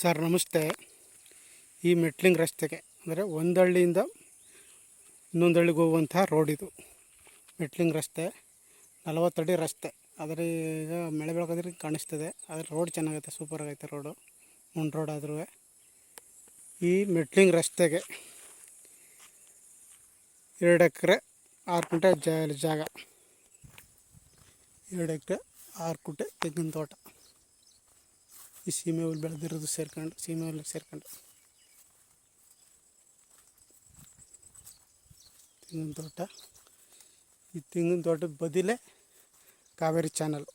Sir ನಮಸ್ತೆ. ಈ metalling ರಸ್ತೆಗೆ, ಅಂದರೆ ಒಂದು ಹಳ್ಳಿಯಿಂದ ಇನ್ನೊಂದು ಹಳ್ಳಿಗೆ ಹೋಗುವಂತಹ ರೋಡ್ ಇದು. ಮೆಟ್ಲಿಂಗ್ ರಸ್ತೆ ನಲವತ್ತಡಿ ರಸ್ತೆ. ಆದರೆ ಈಗ ಮಳೆ ಬೆಳಕೋದ್ರೆ ಕಾಣಿಸ್ತದೆ. ಆದರೆ ರೋಡ್ ಚೆನ್ನಾಗೈತೆ ಸೂಪರ್ ಆಗೈತೆ ರೋಡು ಮುಂಡ್ ರೋಡ್ ಆದ್ರೂ ಈ ಮೆಟ್ಲಿಂಗ್ ರಸ್ತೆಗೆ ಎರಡು ಎಕರೆ ಆರು ಕುಂಟೆ ಜಾಗ. ಎರಡು ಎಕರೆ ಆರು ಕುಂಟೆ ತೆಂಗಿನ ತೋಟ. ಈ ಸೀಮೆ ಹುಲ್ಲು ಬೆಳೆದಿರೋದು ಸೇರ್ಕೊಂಡು ಸೀಮೆ ಹುಲ್ಲಿಗೆ ಸೇರ್ಕೊಂಡು. ತೆಂಗಿನ ತೋಟ. ಈ ತೆಂಗಿನ ತೋಟದ ಬದಿಲೇ ಕಾವೇರಿ ಚಾನಲ್.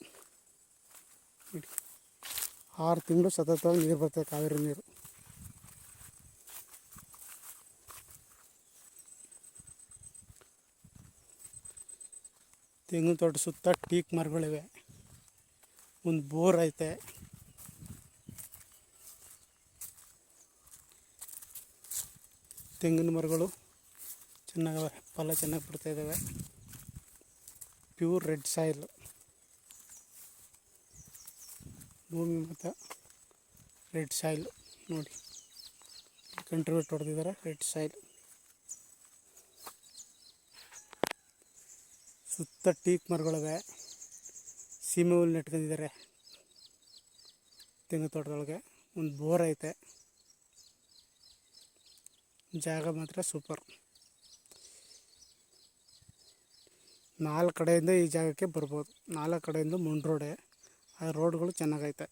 ಆರು ತಿಂಗಳು ಸತತವಾಗಿ ನೀರು ಬರ್ತದೆ ಕಾವೇರಿ ನೀರು. ತೆಂಗಿನ ತೋಟ ಸುತ್ತ ಟೀಕ್ ಮರಗಳಿವೆ. ಒಂದು ಬೋರ್ ಐತೆ. ತೆಂಗಿನ ಮರಗಳು ಚೆನ್ನಾಗವೆ ಫಲ ಚೆನ್ನಾಗಿ ಬರ್ತಾಯಿದ್ದಾವೆ ಪ್ಯೂರ್ ರೆಡ್ ಸಾಯಿಲ್ ಭೂಮಿ ಮತ್ತು ರೆಡ್ ಸಾಯಿಲ್ ನೋಡಿ ಕಂಟ್ರಿಬ್ಯೂಟ್ ಹೊಡೆದಿದ್ದಾರೆ ರೆಡ್ ಸಾಯಿಲ್ ಸುತ್ತ ಟೀಕ್ ಮರಗಳಿವೆ. ಸೀಮೆ ಹುಲ್ಲು ನೆಟ್ಕೊಂಡಿದ್ದಾರೆ. ತೆಂಗು ತೋಟದೊಳಗೆ. ಒಂದು ಬೋರ್ ಐತೆ. ಜಾಗ ಮಾತ್ರ ಸೂಪರ್ ನಾಲ್ಕು ಕಡೆಯಿಂದ ಈ ಜಾಗಕ್ಕೆ ಬರ್ಬೋದು. ನಾಲ್ಕು ಕಡೆಯಿಂದ ಮುಂಡ್ ರೋಡೆ ಆ ರೋಡ್ಗಳು ಚೆನ್ನಾಗೈತೆ.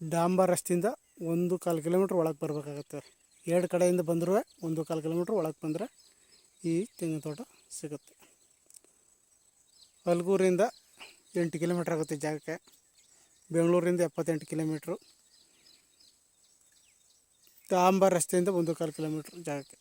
ಡಾಂಬರ್ ರಸ್ತೆಯಿಂದ ಒಂದು ಕಾಲು ಕಿಲೋಮೀಟ್ರ್ ಒಳಗೆ ಬರಬೇಕಾಗತ್ತೆ. ಎರಡು ಕಡೆಯಿಂದ ಬಂದರೂ ಒಂದು ಕಾಲು ಕಿಲೋಮೀಟ್ರ್ ಒಳಗೆ ಬಂದರೆ ಈ ತೆಂಗಿನ ತೋಟ ಸಿಗುತ್ತೆ. ಹಲ್ಗೂರಿಂದ ಎಂಟು ಕಿಲೋಮೀಟ್ರ್ ಆಗುತ್ತೆ ಜಾಗಕ್ಕೆ. ಬೆಂಗಳೂರಿಂದ ಎಪ್ಪತ್ತೆಂಟು ಕಿಲೋಮೀಟ್ರು. ಡಾಂಬರ್ ರಸ್ತೆಯಿಂದ ಒಂದು ಕಾಲು ಕಿಲೋಮೀಟ್ರ್ ಜಾಗಕ್ಕೆ.